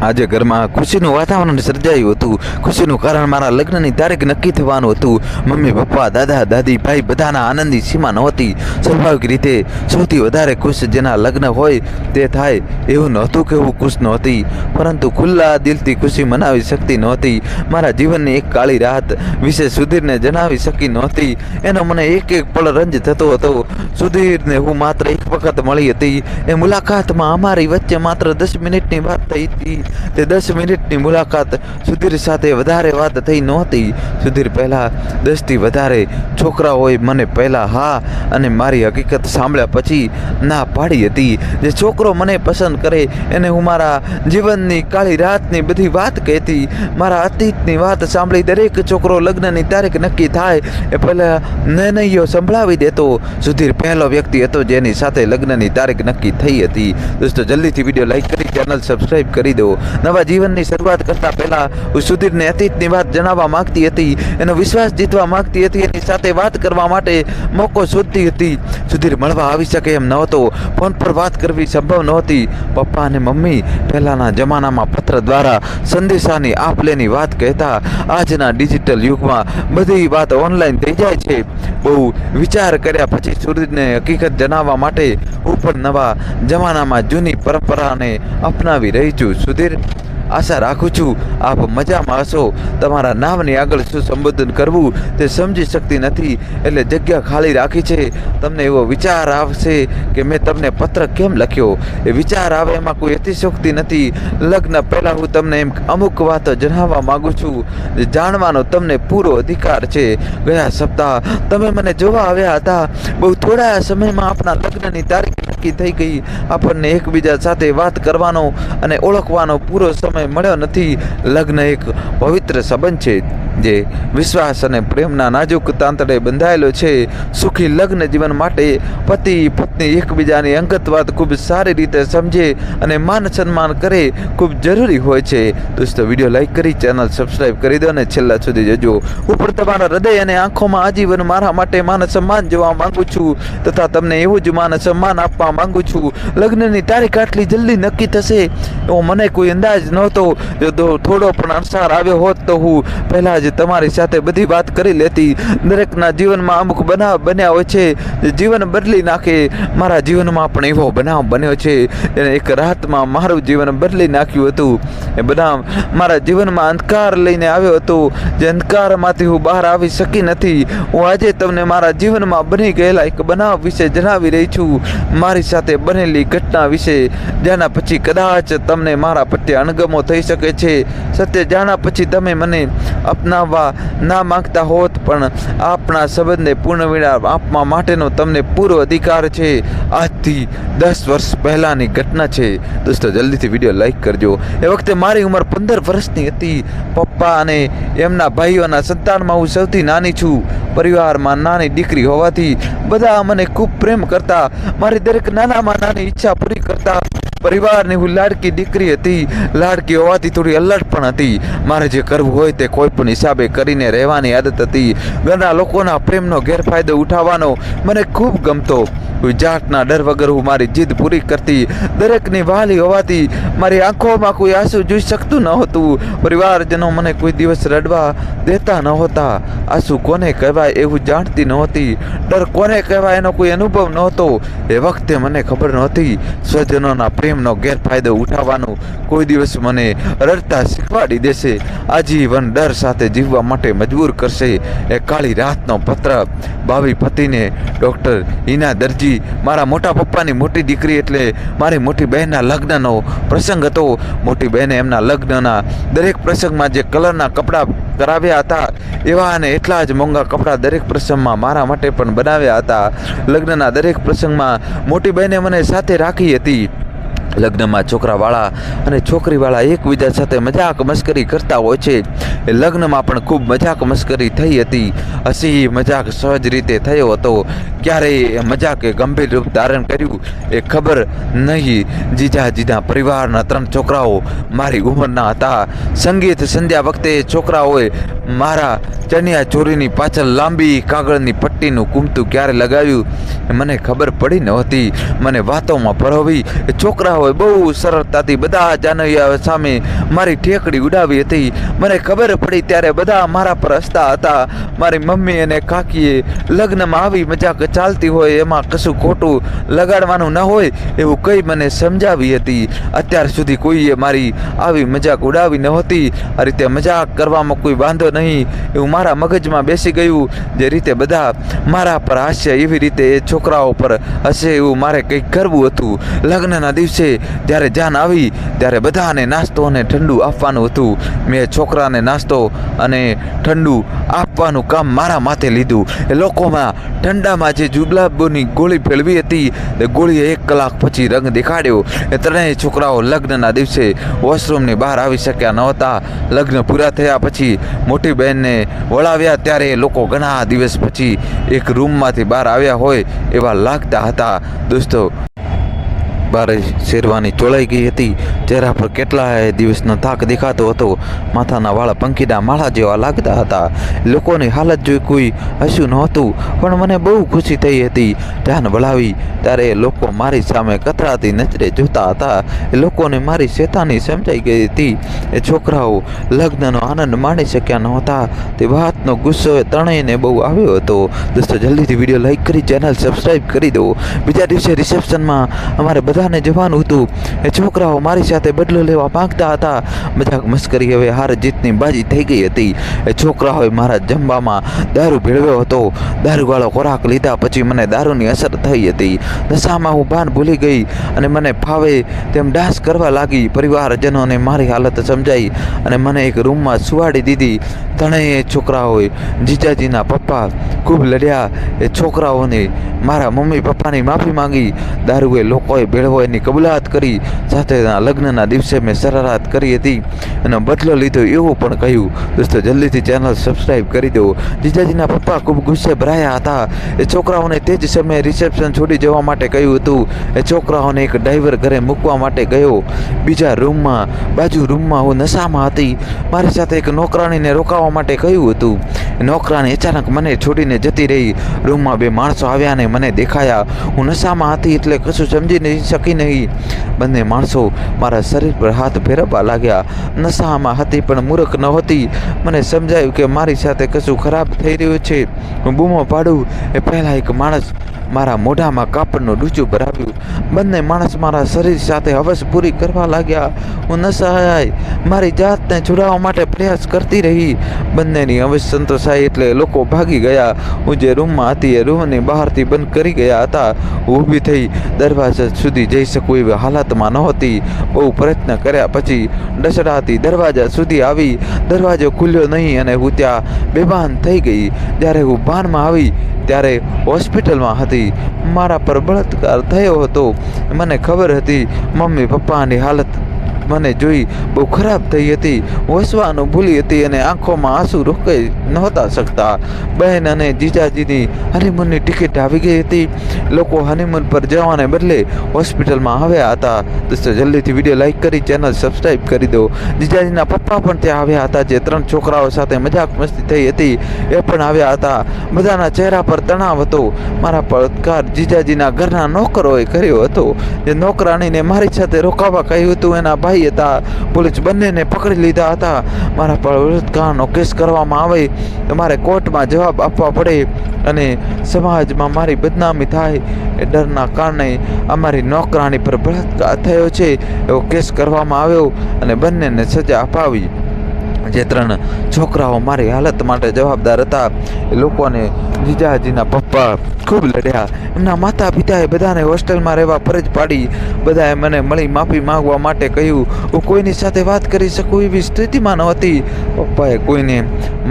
આજે ઘરમાં ખુશીનું વાતાવરણ સર્જાયું હતું. ખુશીનું કારણ મારા લગ્નની તારીખ નક્કી થવાનું હતું. મમ્મી, પપ્પા, દાદા, દાદી, ભાઈ બધાના આનંદની સીમા નહોતી. સ્વાભાવિક રીતે સૌથી વધારે ખુશ જેના લગ્ન હોય તે થાય એવું નહોતું કે હું ખુશ નહોતી. પરંતુ ખુલ્લા દિલથી ખુશી મનાવી શકતી નહોતી. મારા જીવનની એક કાળી રાત વિશે સુધીરને જણાવી શકી નહોતી. એનો મને એક એક પળ રંજ થતો હતો. સુધીરને હું માત્ર એક વખત મળી હતી. એ મુલાકાતમાં અમારી વચ્ચે માત્ર દસ મિનિટની વાત થઈ હતી. તે દસ મિનિટની મુલાકાત સુધીર સાથે વધારે વાત થઈ નહોતી. સુધીર પહેલાં દસથી વધારે છોકરાઓએ મને પહેલાં હા અને મારી હકીકત સાંભળ્યા પછી ના પાડી હતી. જે છોકરો મને પસંદ કરે એને હું મારા જીવનની કાળી રાતની બધી વાત કહેતી. મારા અતીતની વાત સાંભળી દરેક છોકરો લગ્નની તારીખ નક્કી થાય એ પહેલાં નિર્ણયો સંભળાવી દેતો. સુધીર પહેલો વ્યક્તિ હતો જેની સાથે લગ્નની તારીખ નક્કી થઈ હતી. દોસ્તો, જલ્દીથી વીડિયો લાઈક કરી, ચેનલ સબસ્ક્રાઈબ કરી દો. નવા જીવનની શરૂઆત કરતાં પહેલા સુધીરને અતીતની વાત જણાવવા માંગતી હતી. એનો વિશ્વાસ જીતવા માંગતી હતી. એની સાથે વાત કરવા માટે મોકો શોધતી હતી. સુધીર મળવા આવી શકે એમ નહોતો ફોન પર વાત કરવી સંભવ નહોતી. પપ્પા અને મમ્મી પહેલાના જમાનામાં પત્ર દ્વારા સંદેશાની આપ લેની વાત કહેતા આજના ડિજિટલ યુગમાં બધી વાત ઓનલાઈન થઈ જાય છે. બહુ વિચાર કર્યા પછી સુધીરને હકીકત જણાવવા માટે હું પણ નવા જમાનામાં જૂની પરંપરાને અપનાવી રહી છું. સુધીર આશા રાખું છું, આપ મજામાં હશો. તમારા નામની આગળ શું સંબોધન કરવું તે સમજી શકતી નથી. એટલે જગ્યા ખાલી રાખી છે. તમને એવો વિચાર આવશે કે મેં તમને પત્ર કેમ લખ્યો? એ વિચાર આવે એમાં કોઈ અતિશોક્તિ નથી. લગ્ન પહેલાં હું તમને એમ અમુક વાતો જણાવવા માગું છું. જાણવાનો તમને પૂરો અધિકાર છે. ગયા સપ્તાહ તમે મને જોવા આવ્યા હતા. બહુ થોડા સમયમાં આપણા લગ્નની તારીખ નક્કી થઈ ગઈ. આપણને એકબીજા સાથે વાત કરવાનો અને ઓળખવાનો પૂરો સમય મળ્યો નથી. લગ્ન એક પવિત્ર સંબંધ છે. જે વિશ્વાસ અને પ્રેમના નાજુક તાંતડે બંધાયેલો છે. સુખી લગ્ન જીવન માટે પતિ, પત્ની એકબીજાની અંગત વાત ખૂબ સારી રીતે સમજે અને માન સન્માન કરે ખૂબ જરૂરી હોય છે. દોસ્તો, વીડિયો લાઈક કરી, ચેનલ સબસ્ક્રાઈબ કરી દો અને છેલ્લા સુધી જજો. ઉપર તમારા હૃદય અને આંખોમાં આજીવન મારા માટે માન સન્માન જોવા માંગુ છું તથા તમને એવું જ માન સન્માન આપવા માંગુ છું. લગ્નની તારીખ આટલી જલ્દી નક્કી થશે? એવો મને કોઈ અંદાજ નહોતો. જો થોડો પણ અણસાર આવ્યો હોત તો હું પહેલાં જ તમારી સાથે બધી વાત કરી લેતી, દરેકના જીવનમાં અમુક બનાવ બન્યા હોય છે. જીવન બદલી નાખે, મારા જીવનમાં પણ એવો બનાવ બન્યો છે. એને એક રાતમાં મારું જીવન બદલી નાખ્યું હતું. એ બનાવ મારા જીવનમાં અંધકાર લઈને આવ્યો હતો. જે અંધકારમાંથી હું બહાર આવી શકી નથી. હું આજે તમને મારા જીવનમાં બની ગયેલા એક બનાવ વિશે જણાવી રહી છું. મારી સાથે બનેલી ઘટના વિશે જેના પછી કદાચ તમને મારા પ્રત્યે અણગમો થઈ શકે છે. સત્ય જાણ્યા પછી તમે મને અપનાવવા ના માંગતા હોત, પણ આપણા સંબંધને પૂર્ણ વિરામ આપવા માટેનો તમને પૂરો અધિકાર છે. આજથી દસ વર્ષ પહેલાંની ઘટના છે. દોસ્તો, જલ્દીથી વીડિયો લાઈક કરજો. એ વખતે મારી ઉંમર પંદર વર્ષની હતી. પપ્પા અને એમના ભાઈઓના સંતાનમાં હું સૌથી નાની છું. પરિવારમાં નાની દીકરી હોવાથી બધા મને ખૂબ પ્રેમ કરતા. મારી દરેક નાનામાં નાની ઈચ્છા પૂરી કરતા. પરિવારની હું લાડકી દીકરી હતી, લાડકી હોવાથી થોડી અલર્ટ પણ હતી. મારે જે કરવું હોય તે કોઈ પણ હિસાબે કરીને રહેવાની આદત હતી. ઘરના લોકોના પ્રેમનો ગેરફાયદો ઉઠાવવાનો મને ખૂબ ગમતો. જાટના ડર વગર હું મારી જીદ પૂરી કરતી. દરેકની વાલી હોવાથી મારી આંખોમાં કોઈ આંસુ જોઈ શકતું ન હતું. પરિવારજનો મને કોઈ દિવસ રડવા દેતા નહોતા આંસુ કોને કહેવાય એવું જાણતી નહોતી ડર કોને કહેવાય એનો કોઈ અનુભવ નહોતો. એ વખતે મને ખબર નહોતી. સ્વજનોના પ્રેમનો ગેરફાયદો ઉઠાવવાનો કોઈ દિવસ મને રડતા શીખવાડી દેશે. આજીવન ડર સાથે જીવવા માટે મજબૂર કરશે. એ કાળી રાતનો પત્ર. ભાવિ પતિને, ડૉક્ટર હિના દરજી મારા મોટા પપ્પાની મોટી દીકરી એટલે મારી મોટી બહેનના લગ્નનો પ્રસંગ હતો. મોટી બહેને એમના લગ્નના દરેક પ્રસંગમાં જે કલરના કપડાં કરાવ્યા હતા, એવા અને એટલા જ મોંઘા કપડાં દરેક પ્રસંગમાં મારા માટે પણ બનાવ્યા હતા. લગ્નના દરેક પ્રસંગમાં મોટી બહેને મને સાથે રાખી હતી. લગ્નમાં છોકરાવાળા અને છોકરીવાળા એકબીજા સાથે મજાક મસ્કરી કરતા હોય છે. લગ્નમાં પણ ખૂબ મજાક મસ્કરી થઈ હતી. હસી મજાક સહજ રીતે થયો હતો. ક્યારે મજાકે ગંભીર રૂપ ધારણ કર્યું એ ખબર નહીં. જીજા જીજા પરિવારના ત્રણ છોકરાઓ મારી ઉંમરના હતા. સંગીત સંધ્યા વખતે છોકરાઓએ મારા ચણિયા ચોરીની પાછળ લાંબી કાગળની પટ્ટીનું કુમતું ક્યારે લગાવ્યું મને ખબર પડી નહોતી મને વાતોમાં પરોવી છોકરાઓ છોકરાઓએ બહુ સરળતાથી બધા જાનૈયા સામે મારી ઠેકડી ઉડાવી હતી. મને ખબર પડી ત્યારે બધા મારા પર હસતા હતા. મારી મમ્મી અને કાકીએ લગ્નમાં આવી મજાક ચાલતી હોય, એમાં કશું ખોટું લગાડવાનું ન હોય, એવું કંઈ મને સમજાવી હતી. અત્યાર સુધી કોઈએ મારી આવી મજાક ઉડાવી નહોતી આ રીતે મજાક કરવામાં કોઈ વાંધો નહીં. એવું મારા મગજમાં બેસી ગયું જે રીતે બધા મારા પર હાસ્ય એવી રીતે એ છોકરાઓ પર હશે એવું મારે કંઈક કરવું હતું. લગ્નના દિવસે જ્યારે જાન આવી, ત્યારે બધાને નાસ્તો અને ઠંડુ આપવાનું હતું. મેં છોકરાને નાસ્તો અને ઠંડુ આપવાનું કામ મારા માથે લીધું. એ લોકોમાં ઠંડામાં જે જુબલાબોની ગોળી ફેળવી હતી, એ ગોળીએ એક કલાક પછી રંગ દેખાડ્યો. એ ત્રણેય છોકરાઓ લગ્નના દિવસે વોશરૂમની બહાર આવી શક્યા નહોતા. લગ્ન પૂરા થયા પછી મોટી બહેનને વળાવ્યા ત્યારે એ લોકો ઘણા દિવસ પછી એક રૂમમાંથી બહાર આવ્યા હોય એવા લાગતા હતા. દોસ્તો બારે શેરવાની ચોળાઈ ગઈ હતી. ચહેરા પર કેટલાય દિવસનો થાક દેખાતો હતો. માથાના વાળા પંખીના માળા જેવા લાગતા હતા. લોકોની હાલત જોઈ કોઈ હસ્યું નહોતું, પણ મને બહુ ખુશી થઈ હતી. ધ્યાન વળાવી, ત્યારે લોકો મારી સામે કતરાતી નજરે જોતા હતા. લોકોને મારી શેતાની સમજાઈ ગઈ હતી. એ છોકરાઓ લગ્નનો આનંદ માણી શક્યા નહોતા. તે વાતનો ગુસ્સો ત્રણેયને બહુ આવ્યો હતો. દોસ્તો, જલ્દીથી વીડિયો લાઈક કરી, ચેનલ સબસ્ક્રાઈબ કરી દો. બીજા દિવસે રિસેપ્શનમાં અમારે બધાને જવાનું હતું. એ છોકરાઓ મારી સાથે બદલો લેવા માંગતા હતા. મજાક મસ્કરી હવે હાર જીતની બાજી થઈ ગઈ હતી. એ છોકરાઓએ મારા જમવામાં દારૂ ભેળવ્યો હતો. દારૂવાળો ખોરાક લીધા પછી મને દારૂની અસર થઈ હતી. નશામાં હું ભાન ભૂલી ગઈ અને મને ફાવે તેમ ડાન્સ કરવા લાગી. પરિવારજનોને મારી હાલત સમજાઈ અને મને એક રૂમમાં સુવાડી દીધી. ત્રણેય છોકરાઓએ જીજાજીના પપ્પા ખૂબ લડ્યા. એ છોકરાઓને મારા મમ્મી પપ્પાની માફી માંગી. દારૂએ લોકોએ ભેળવો એની કબૂલાત કરી. સાથેના લગ્નના દિવસે મેં શરારત કરી હતી અને બદલો લીધો એવું પણ કહ્યું. દોસ્તો, જલ્દીથી ચેનલ સબસ્ક્રાઈબ કરી દો. જીજાજીના પપ્પા ખૂબ ગુસ્સે ભરાયા હતા. એ છોકરાઓને તે જ સમયે રિસેપ્શન છોડી જવા માટે કહ્યું હતું. એ છોકરાઓને એક ડ્રાઈવર ઘરે મૂકવા માટે ગયો. બીજા રૂમમાં, બાજુ રૂમમાં હું નશામાં હતી. મારી સાથે એક નોકરાણીને રોકાવા માટે કહ્યું હતું. નોકરાણી અચાનક મને છોડીને જતી રહી. રૂમમાં બે માણસો આવ્યા ને મને દેખાયા. હું નશામાં હતી એટલે કશું સમજી નહીં શકી નહીં. બંને માણસો મારા શરીર પર હાથ ફેરવવા લાગ્યા. નશામાં હતી પણ મૂર્ખ હતી. મને સમજાયું કે મારી સાથે કશું ખરાબ થઈ રહ્યું છે. હું બૂમો પાડું એ પહેલાં એક માણસ મારા મોઢામાં કાપડનું ડૂચું ભરાવ્યું. બંને માણસ મારા શરીર સાથે હવસ પૂરી કરવા લાગ્યા. હું નશાય મારી જાતને છોડાવવા માટે પ્રયાસ કરતી રહી. બંનેની હવસ સંતોષાઈ એટલે લોકો ભાગી ગયા. હું જે રૂમમાં હતી એ રૂમની બહારથી બંધ કરી ગયા હતા. ઊભી થઈ દરવાજા સુધી જઈ શકું એવી હાલતમાં નહોતી. બહુ પ્રયત્ન કર્યા પછી ડસડાતી દરવાજા સુધી આવી. દરવાજો ખુલ્યો નહીં અને હું ત્યાં બેભાન થઈ ગઈ. જ્યારે હું ભાનમાં આવી ત્યારે હોસ્પિટલમાં હતી. મારા પર બળાત્કાર થયો હતો. મને ખબર હતી, મમ્મી પપ્પાની હાલત મને જોઈ બહુ ખરાબ થઈ હતી. હસવાનું ભૂલી હતી અને આંખોમાં આંસુ રોકાઈ નહોતા શકતા. બહેન અને જીજાજીની હનીમૂનની ટિકિટ આવી ગઈ હતી. લોકો હનીમૂન પર જવાને બદલે હોસ્પિટલમાં આવ્યા હતા. દોસ્તો જલ્દીથી વીડિયો લાઈક કરી, ચેનલ સબસ્ક્રાઈબ કરી દો. જીજાજીના પપ્પા પણ ત્યાં આવ્યા હતા, જે ત્રણ છોકરાઓ સાથે મજાક મસ્તી થઈ હતી. એ પણ આવ્યા હતા. બધાના ચહેરા પર તણાવ હતો. મારા પડકાર જીજાજીના ઘરના નોકરોએ કર્યો હતો. જે નોકરાણીને મારી સાથે રોકાવા કહ્યું હતું, એના ભાઈ હતા. પોલીસ બંનેને પકડી લીધા હતા. મારા પર વિરોધકારનો કેસ કરવામાં આવે તો મારે કોર્ટમાં જવાબ આપવા પડે અને સમાજમાં મારી બદનામી થાય એ ડરના કારણે અમારી નોકરાણી પર બળાત્કાર થયો છે એવો કેસ કરવામાં આવ્યો અને બંનેને સજા અપાવી. જે ત્રણ છોકરાઓ મારી હાલત માટે જવાબદાર હતા. એ લોકોને જીજાજીના પપ્પા ખૂબ લડ્યા. એમના માતા પિતાએ બધાને હોસ્ટેલમાં રહેવા ફરજ પાડી. બધાએ મને મળી માફી માંગવા માટે કહ્યું, હું કોઈની સાથે વાત કરી શકું એવી સ્થિતિમાં નહોતી પપ્પાએ કોઈને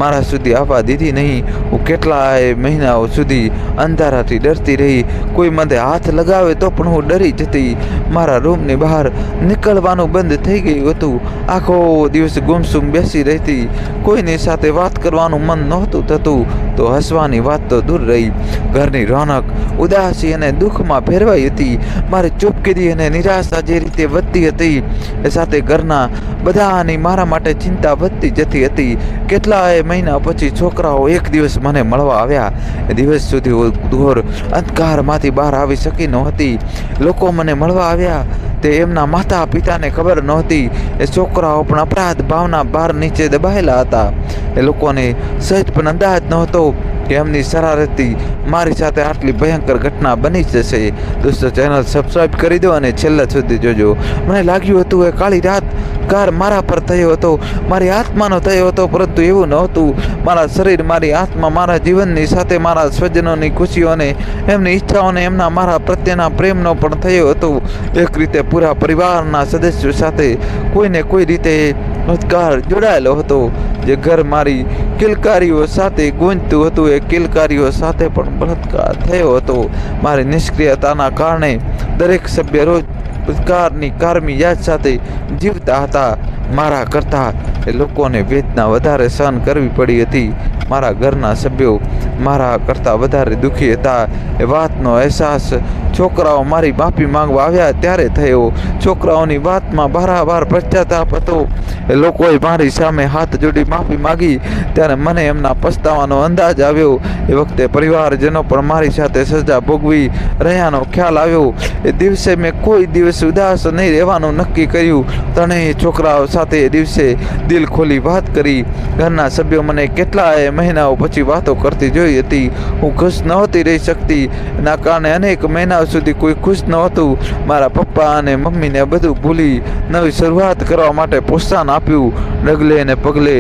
મારા સુધી આવવા દીધી નહીં. હું કેટલાય મહિનાઓ સુધી અંધારાથી ડરતી રહી. કોઈ મને હાથ લગાવે તો પણ હું ડરી જતી. મારા રૂમની બહાર નીકળવાનું બંધ થઈ ગયું હતું. આખો દિવસ ગુમસુમ બેસી રહેતી. કોઈની સાથે વાત કરવાનું મન નહોતું થતું. તો હસવાની વાત તો દૂર રહી. ઘરની રોનક ઉદાસી અને દુઃખમાં ફેરવાઈ હતી. મારી ચૂપકીદી અને નિરાશા જે રીતે વધતી હતી, એ સાથે ઘરના બધાની મારા માટે ચિંતા વધતી જતી હતી. કેટલાય મહિના પછી છોકરાઓ એક દિવસ મને મળવા આવ્યા. એ દિવસ સુધી હું ઘોર અંધકારમાંથી બહાર આવી શકી નહોતી. લોકો મને મળવા આવ્યા. તે એમના માતા પિતાને ખબર નહોતી. એ છોકરાઓ પણ અપરાધ ભાવના બહાર નીચે દબાયેલા હતા. એ લોકોને સહેજ પણ અંદાજ નહોતો કે એમની શરારતથી મારી સાથે આટલી ભયંકર ઘટના બની જશે. દોસ્તો ચેનલ સબસ્ક્રાઈબ કરી દો અને છેલ્લા સુધી જોજો. મને લાગ્યું હતું એ કાળી રાત કાર મારા પર થયો હતો. મારી આત્માનો થયો હતો, પરંતુ એવું નહોતું. મારા શરીર, મારી આત્મા, મારા જીવનની સાથે મારા સ્વજનોની ખુશીઓને, એમની ઈચ્છાઓને, એમના મારા પ્રત્યેના પ્રેમનો પણ થયો હતો. એક રીતે પૂરા પરિવારના સદસ્યો સાથે કોઈને કોઈ રીતે ઉદ્ગાર જોડાયેલો હતો. જે ઘર મારી કિલકારીઓ સાથે ગુંજતું હતું, એ કિલકારીઓ સાથે પણ બળાત્કાર થયો હતો. મારી નિષ્ક્રિયતાના કારણે દરેક સભ્ય રોજ ઉદ્ગારની કારમી યાદ સાથે જીવતા હતા. મારા કરતાં એ લોકોને વેદના વધારે સહન કરવી પડી હતી. મારા ઘરના સભ્યો મારા કરતાં વધારે દુઃખી હતા. એ વાતનો અહેસાસ છોકરાઓ મારી માફી માંગવા આવ્યા ત્યારે થયો. છોકરાઓની વાતમાં બારાબાર પશ્ચાતાપ હતો. એ લોકોએ મારી સામે હાથ જોડી માફી માંગી. ત્યારે મને એમના પસ્તાવાનો અંદાજ આવ્યો. એ વખતે પરિવારજનો પણ મારી સાથે સજા ભોગવી રહ્યાનો ખ્યાલ આવ્યો. એ દિવસે મેં કોઈ દિવસ ઉદાસ નહીં રહેવાનું નક્કી કર્યું. ત્રણેય છોકરાઓ સાથે એ દિવસે દિલ ખોલી વાત કરી. ઘરના સભ્યો મને કેટલાય મહિનાઓ પછી વાતો કરતી જોઈ હતી. હું ખુશ નહોતી રહી શકતી. એના કારણે અનેક મહિનાઓ સુધી કોઈ ખુશ નહોતું મારા પપ્પા અને મમ્મીને બધું ભૂલી નવી શરૂઆત કરવા માટે પ્રોત્સાહન આપ્યું. ડગલે ને પગલે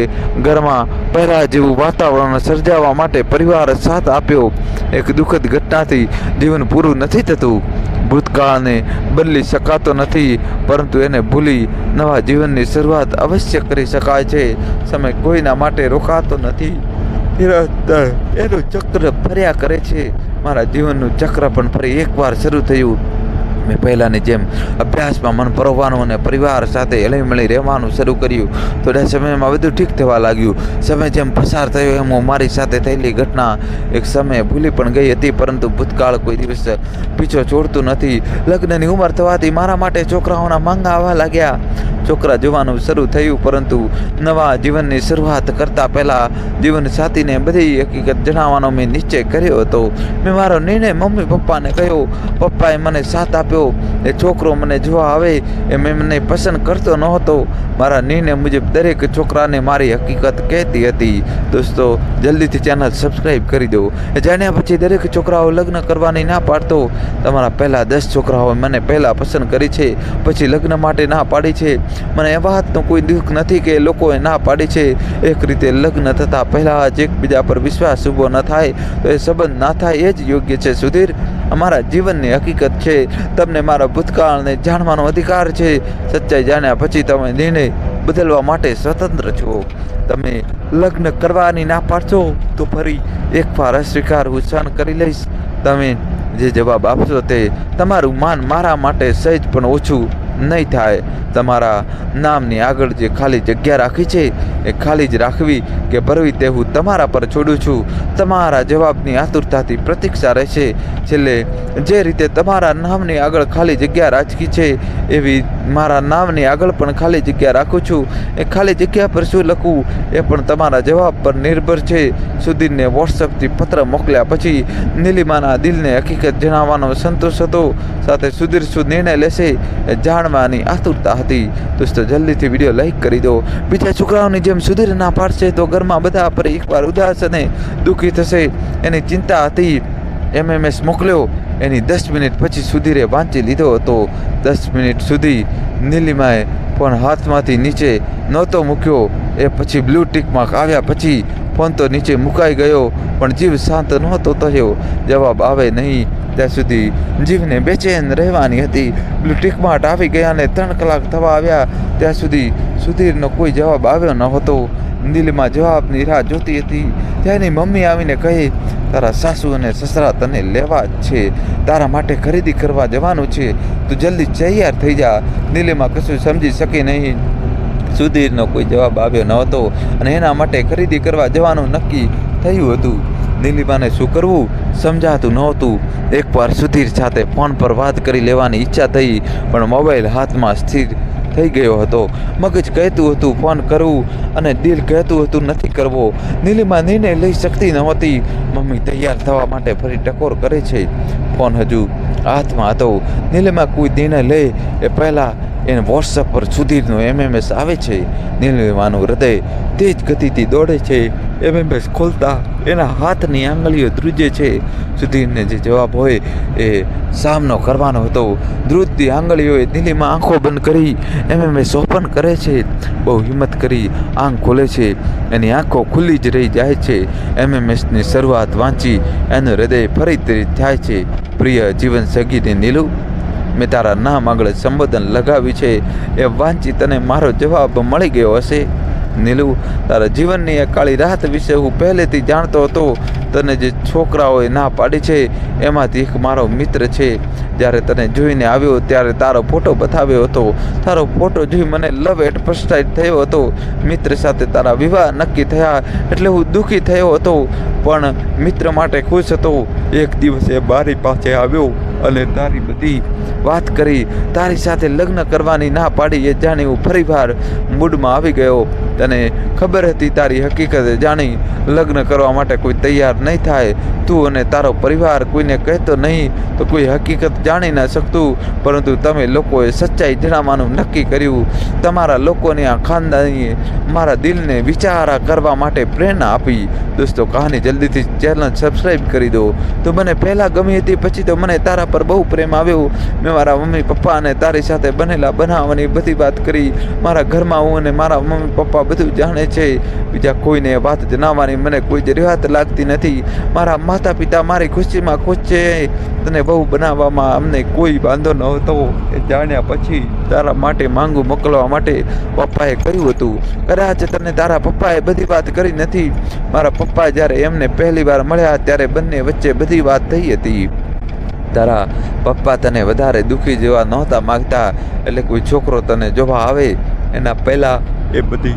ઘરમાં પહેલા જેવું વાતાવરણ સર્જાવા માટે પરિવાર સાથ આપ્યો. એક દુઃખદ ઘટનાથી જીવન પૂરું નથી થતું. ભૂતકાળને બદલી શકાતો નથી, પરંતુ એને ભૂલી નવા જીવનની શરૂઆત અવશ્ય કરી શકાય છે. સમય કોઈના માટે રોકાતો નથી. એનું ચક્ર ફર્યા કરે છે. મારા જીવનનું ચક્ર પણ ફરી એકવાર શરૂ થયું. મેં પહેલાંની જેમ અભ્યાસમાં મન પરોવવાનું અને પરિવાર સાથે હળીમળી રહેવાનું શરૂ કર્યું. થોડા સમયમાં બધું ઠીક થવા લાગ્યું. સમય જેમ પસાર થયો એમ હું મારી સાથે થયેલી ઘટના એક સમયે ભૂલી પણ ગઈ હતી, પરંતુ ભૂતકાળ કોઈ દિવસ પીછો છોડતું નથી. લગ્નની ઉંમર થવાથી મારા માટે છોકરાઓના માંગા આવવા લાગ્યા. છોકરા જોવાનું શરૂ થયું, પરંતુ નવા જીવનની શરૂઆત કરતાં પહેલાં જીવન સાથીને બધી હકીકત જણાવવાનો મેં નિશ્ચય કર્યો હતો. મેં મારો નિર્ણય મમ્મી પપ્પાને કહ્યો, પપ્પાએ મને સાથ આપ્યો. એ છોકરો મને જોવા આવે એ મેં મને પસંદ કરતો નહોતો. મારા નિર્ણય મુજબ દરેક છોકરાને મારી હકીકત કહેતી હતી. દોસ્તો, જલ્દીથી ચેનલ સબસ્ક્રાઈબ કરી દો. એ જાણ્યા પછી દરેક છોકરાઓ લગ્ન કરવાની ના પાડતો. તમારા પહેલાં દસ છોકરાઓએ મને પહેલાં પસંદ કરી છે, પછી લગ્ન માટે ના પાડી છે. મને એ વાતનું કોઈ દુઃખ નથી કે લોકોએ ના પાડી છે. એક રીતે લગ્ન થતાં પહેલાં જ એકબીજા પર વિશ્વાસ ઊભો ન થાય, તો એ સંબંધ ના થાય એ જ યોગ્ય છે, સુધીર. અમારા જીવનની હકીકત છે. તમને મારા ભૂતકાળને જાણવાનો અધિકાર છે. સચ્ચાઈ જાણ્યા પછી તમે નિર્ણય બદલવા માટે સ્વતંત્ર છો. તમે લગ્ન કરવાની ના પાડશો તો ફરી એકવાર અસ્વીકાર હું સહન કરી લઈશ. તમે જે જવાબ આપશો તે તમારું માન મારા માટે સહેજ પણ ઓછું નહીં થાય. તમારા નામની આગળ જે ખાલી જગ્યા રાખી છે, એ ખાલી જ રાખવી કે ભરવી તે હું તમારા પર છોડું છું. તમારા જવાબની આતુરતાથી પ્રતીક્ષા રહેશે. છેલ્લે જે રીતે તમારા નામની આગળ ખાલી જગ્યા રાખી છે, એવી મારા નામની આગળ પણ ખાલી જગ્યા રાખું છું. એ ખાલી જગ્યા પર શું લખવું એ પણ તમારા જવાબ પર નિર્ભર છે. સુધીરને વોટ્સઅપથી પત્ર મોકલ્યા પછી નીલિમાના દિલને હકીકત જણાવવાનો સંતોષ હતો. સાથે સુધીર શું નિર્ણય લેશે એ જાણવાની આતુરતા હતી. દોસ્તો, જલ્દીથી વીડિયો લાઈક કરી દો. બીજા છોકરાઓની જેમ સુધીર ના પાડશે તો ઘરમાં બધા પર એકવાર ઉદાસ અને દુઃખી થશે. એની ચિંતા હતી. એમએમએસ મોકલ્યો. એની દસ મિનિટ પછી સુધીરે વાંચી લીધો હતો. દસ મિનિટ સુધી નીલિમાએ ફોન હાથમાંથી નીચે નહોતો મૂક્યો. એ પછી બ્લુ માર્ક આવ્યા પછી ફોન તો નીચે મુકાઈ ગયો, પણ જીવ શાંત નહોતો થયો. જવાબ આવે નહીં. ત્યાં સુધી જીવને બેચેન રહેવાની હતી. બ્લુ ટિકમાર્ટ આવી ગયા અને ત્રણ કલાક થવા આવ્યા. ત્યાં સુધી સુધીરનો કોઈ જવાબ આવ્યો ન હતો નીલિમા જવાબની રાહ જોતી હતી. ત્યાંની મમ્મી આવીને કહે, તારા સાસુ અને સસરા તને લેવા જ છે. તારા માટે ખરીદી કરવા જવાનું છે. તું જલ્દી તૈયાર થઈ જા. નીલિમા કશું સમજી શકે નહીં. સુધીરનો કોઈ જવાબ આવ્યો ન હતો અને એના માટે ખરીદી કરવા જવાનું નક્કી થયું હતું. નીલિમાને શું કરવું? સમજાતું નહોતું. એકવાર સુધીર સાથે ફોન પર વાત કરી લેવાની ઈચ્છા થઈ, પણ મોબાઈલ હાથમાં સ્થિર થઈ ગયો હતો. મગજ કહેતું હતું, ફોન કરવું અને દિલ કહેતું હતું, નથી કરવો. નીલિમા નિર્ણય લઈ શકતી નહોતી મમ્મી તૈયાર થવા માટે ફરી ટકોર કરે છે. ફોન હજુ હાથમાં હતો. નીલિમા કોઈ નિર્ણય લે એ પહેલાં એને વોટ્સઅપ પર સુધીરનો એમએમએસ આવે છે નીલિમાનું હૃદય. તેજ ગતિથી દોડે છે એમએમએસ ખોલતા એના હાથની આંગળીઓ ધ્રુજે છે. સુધીરને જે જવાબ હોય એ સામનો કરવાનો હતો. ધ્રુજતી આંગળીઓએ દિલ્હીમાં આંખો બંધ કરી એમએમએસ ઓપન કરે છે. બહુ હિંમત કરી આંખ ખોલે છે. એની આંખો ખુલ્લી જ રહી જાય છે. એમએમએસની શરૂઆત વાંચી એનું હૃદય ફરી થાય છે. પ્રિય જીવન સગીને નીલુ મેં તારા નામ આગળ સંબોધન લગાવ્યું છે. એ વાંચી તને મારો જવાબ મળી ગયો હશે. નીલુ, તારા જીવનની એ કાળી રાહત વિશે હું પહેલેથી જાણતો હતો. તને જે છોકરાઓએ ના પાડી છે, એમાંથી એક મારો મિત્ર છે. જ્યારે તને જોઈને આવ્યો, ત્યારે તારો ફોટો બતાવ્યો હતો. તારો ફોટો જોઈ મને લવ એટ ફર્સ્ટ થયો હતો. મિત્ર સાથે તારા વિવાહ નક્કી થયા, એટલે હું દુઃખી થયો હતો. પણ મિત્ર માટે ખુશ હતો. એક દિવસે બારી પાસે આવ્યો અને તારી બધી વાત કરી. તારી સાથે લગ્ન કરવાની ના પાડી એ જાણી હું ફરીવાર મૂડમાં આવી ગયો. તને ખબર હતી તારી હકીકત જાણી. લગ્ન કરવા માટે કોઈ તૈયાર નહીં થાય. તું અને તારો પરિવાર કોઈને કહેતો નહીં તો કોઈ હકીકત જાણી ન શકતું. પરંતુ તમે લોકોએ સચ્ચાઈ જણાવવાનું નક્કી કર્યું. તમારા લોકોની આ ખાનદાનીએ મારા દિલને વિચારા કરવા માટે પ્રેરણા આપી. દોસ્તો, કહાની જલ્દીથી ચેનલ સબસ્ક્રાઈબ કરી દો. તો મને પહેલાં ગમી હતી, પછી તો મને તારા પર બહુ પ્રેમ આવ્યો. મેં મારા મમ્મી પપ્પા અને તારી સાથે બનેલા બનાવવાની બધી વાત કરી. મારા ઘરમાં હું અને મારા મમ્મી પપ્પા બધું જાણે છે. બીજા કોઈને વાત જણાવવાની મને કોઈ જરૂરિયાત લાગતી નથી. મારા માતા પિતા મારી ખુશીમાં ખુશ છે. તને બહુ બનાવવામાં અમને કોઈ વાંધો ન હતો એ જાણ્યા પછી તારા માટે માંગુ મોકલવા માટે પપ્પાએ કર્યું હતું. કદાચ તને તારા પપ્પાએ બધી વાત કરી નથી. મારા પપ્પા જ્યારે એમને પહેલી વાર મળ્યા ત્યારે બંને વચ્ચે બધી વાત થઈ હતી. તારા પપ્પા તને વધારે દુઃખી જેવા નહોતા માગતા, એટલે કોઈ છોકરો તને જોવા આવે, એના પહેલાં એ બધી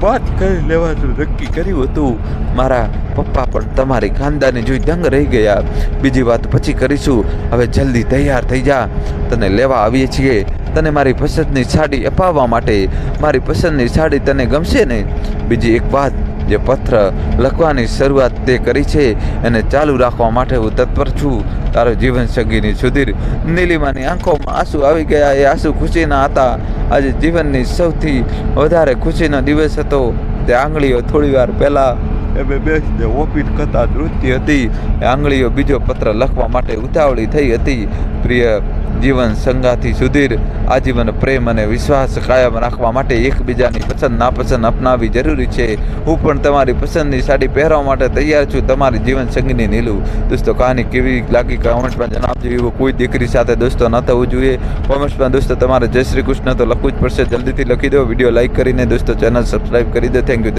વાત કરી લેવાનું નક્કી કર્યું હતું. મારા પપ્પા પણ તમારી ખાનદાની જોઈ દંગ રહી ગયા. બીજી વાત પછી કરીશું. હવે જલ્દી તૈયાર થઈ જા. તને લેવા આવીએ છીએ. તને મારી પસંદની સાડી અપાવવા માટે. મારી પસંદની સાડી તને ગમશે ને? બીજી એક વાત જે પત્ર લખવાની શરૂઆત તે કરી છે એને ચાલુ રાખવા માટે હું તત્પર છું. તારો જીવન સગીની સુધીર નીલિમાની આંખોમાં આંસુ આવી ગયા. એ આંસુ ખુશીના હતા. આજે જીવનની સૌથી વધારે ખુશીનો દિવસ હતો. તે આંગળીઓ થોડી વાર પહેલાં એમ બેસીને ઓપીટ કરતા નૃત્ય હતી. એ આંગળીઓ બીજો પત્ર લખવા માટે ઉતાવળી થઈ હતી. પ્રિય જીવન સંગાથી સુધીર આજીવન પ્રેમ અને વિશ્વાસ કાયમ રાખવા માટે એકબીજાની પસંદ નાપસંદ અપનાવવી જરૂરી છે. હું પણ તમારી પસંદની સાડી પહેરવા માટે તૈયાર છું. તમારી જીવન સંગીની નીલું. દોસ્તો, કહાની કેવી લાગી કોમેન્ટમાં જણાવજો. એવું કોઈ દીકરી સાથે દોસ્તો ન થવું જોઈએ. કોમેન્ટ્સમાં દોસ્તો, તમારે જય શ્રી કૃષ્ણ તો લખવું જ પડશે. જલ્દીથી લખી દો. વીડિયો લાઇક કરીને દોસ્તો ચેનલ સબસ્ક્રાઈબ કરી દો. Thank you